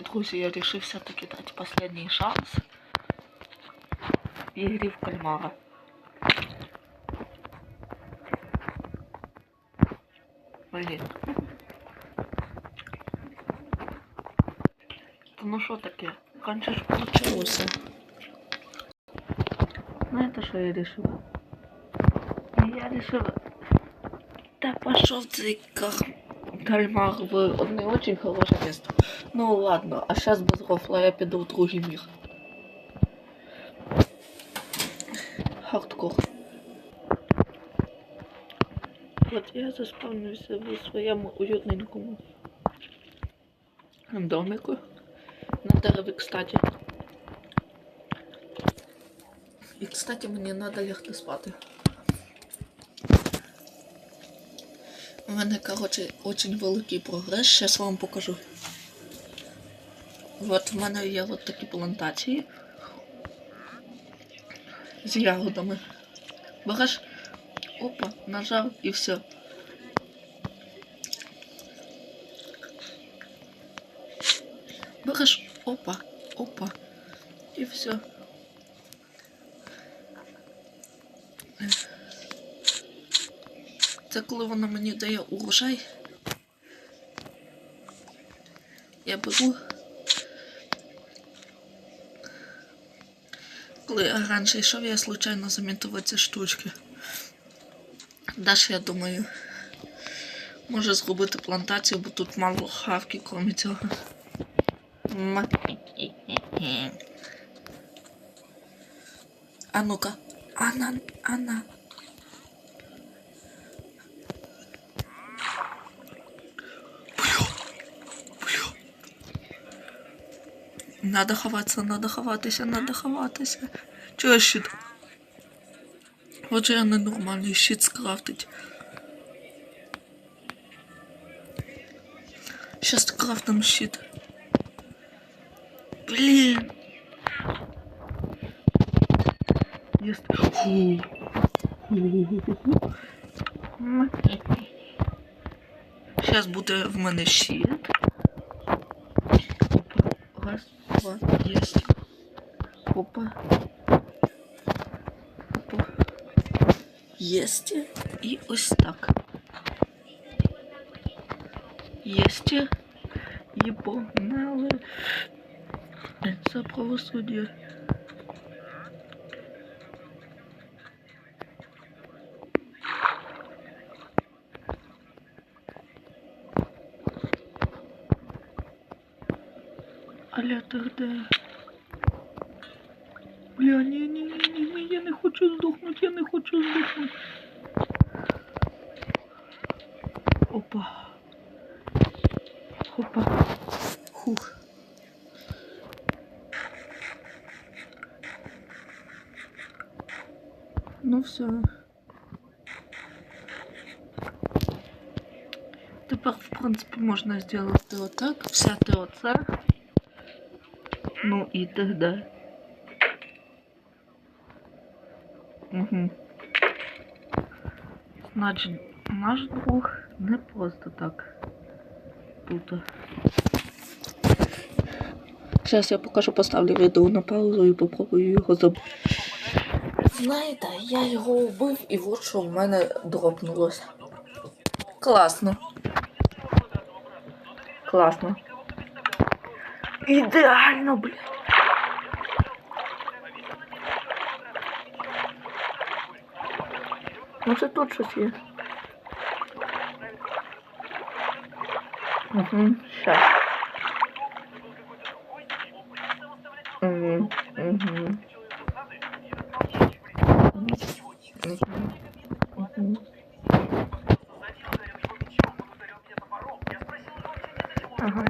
дорогі друзі, я решив все-таки дати последний шанс ігрі в кальмара. Блін. Та ну що таке? Конче ж получилося. Знаєте, що я решив? Я решив... Та пошов цей ках... Кальмар в одне очень хороше место. Ну ладно, а сейчас без рофла я піду в другий мір. Хардкор. От я заспавнився в своєму уютненькому домику. На дереві, кстати. І, кстати, мені треба лягти спати. Мене, короче, очень великий прогрес. Сейчас вам покажу. От в мене є от такі плантації з ягодами. Береш, опа, нажав і все. Береш, опа, опа, і все. Це коли вона мені дає урожай. Я беру. Коли я раніше йшов, я случайно замітив ці штучки. Далі, я думаю, може зробити плантацію, бо тут мало хавки, крім цього. А ну-ка. Ана, Ана. Надо ховатися, надо ховатися, надо ховатися. Чого щит? Отже, я ненормальний щит скрафтить. Сейчас крафтим щит. Блин. Есть. Фу. Сейчас буде в мене щит. Раз, два, есть. Опа. Опа. Есть. І ось так. Есть. І погнали. Це правосуддя. Аля тогда. Бля, ні, ні, ні, ні, ні, я не хочу здохнути, я не хочу здохнути. Опа. Опа. Хух. Ну все. Тепер, в принципі, можна зробити отак, взяти оце. Ну і тогда. Угу. Значить, наш друг не просто так тут. Зараз я покажу, поставлю відео на паузу і попробую його забути. Знаєте, я його вбив і от що в мене дропнулося. Класно. Класно. Ідеально, блядь. Може тут щось є. Угу, щас. Угу. Угу. Ага.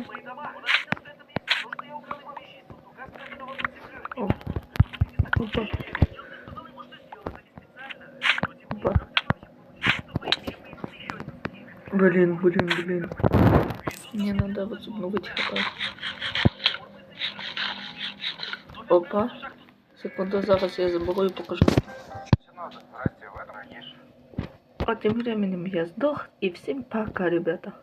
Опа. Опа. Блин, блин, блин. Мне надо возобновить хп. Опа. Секунду, зараз я заберу и покажу. А тем временем я сдох, и всем пока, ребята.